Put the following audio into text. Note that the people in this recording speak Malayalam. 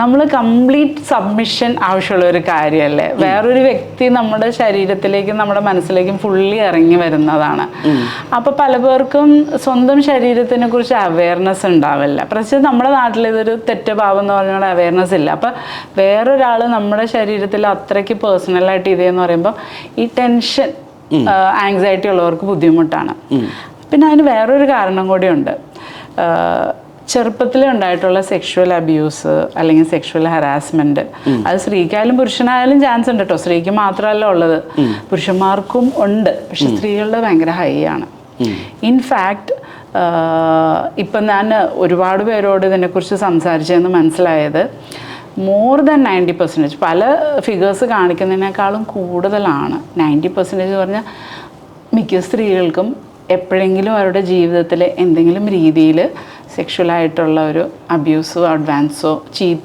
നമ്മൾ കംപ്ലീറ്റ് സബ്മിഷൻ ആവശ്യമുള്ള ഒരു കാര്യമല്ലേ വേറൊരു വ്യക്തി നമ്മുടെ ശരീരത്തിലേക്കും നമ്മുടെ മനസ്സിലേക്കും ഫുള്ളി ഇറങ്ങി വരുന്നതാണ്. അപ്പൊ പല പേർക്കും സ്വന്തം ശരീരത്തിനെ കുറിച്ച് അവയർനെസ് ഉണ്ടാവില്ല. പ്രത്യേകിച്ച് നമ്മുടെ നാട്ടിൽ ഇതൊരു തെറ്റുഭാവം എന്ന് പറഞ്ഞാൽ അവയർനെസ് ഇല്ല. അപ്പൊ വേറൊരാൾ നമ്മുടെ ശരീരത്തിൽ അത്രയ്ക്ക് പേഴ്സണലായിട്ട് ഇതെന്ന് പറയുമ്പോൾ ഈ ടെൻഷൻ ആങ്സൈറ്റി ഉള്ളവർക്ക് ബുദ്ധിമുട്ടാണ്. പിന്നെ അതിന് വേറൊരു കാരണം കൂടിയുണ്ട്. ചെറുപ്പത്തിൽ ഉണ്ടായിട്ടുള്ള സെക്ഷുവൽ അബ്യൂസ് അല്ലെങ്കിൽ സെക്ഷുവൽ ഹറാസ്മെന്റ് അത് സ്ത്രീക്കായാലും പുരുഷനായാലും ചാൻസ് ഉണ്ട് കേട്ടോ സ്ത്രീക്ക് മാത്രമല്ല ഉള്ളത്. പുരുഷന്മാർക്കും ഉണ്ട്. പക്ഷെ സ്ത്രീകളുടെ ഭയങ്കര ഹൈ ആണ്. ഇൻഫാക്ട് ഇപ്പം ഞാൻ ഒരുപാട് പേരോട് ഇതിനെക്കുറിച്ച് സംസാരിച്ചതെന്ന് മനസ്സിലായത് മോർ ദാൻ നയന്റി പെർസെന്റേജ് പല ഫിഗേഴ്സ് കാണിക്കുന്നതിനേക്കാളും കൂടുതലാണ്. നയന്റി പെർസെന്റേജ് പറഞ്ഞാൽ മിക്ക സ്ത്രീകൾക്കും എപ്പോഴെങ്കിലും അവരുടെ ജീവിതത്തിൽ എന്തെങ്കിലും രീതിയിൽ സെക്ഷുവലായിട്ടുള്ള ഒരു അബ്യൂസോ അഡ്വാൻസോ ചീത്ത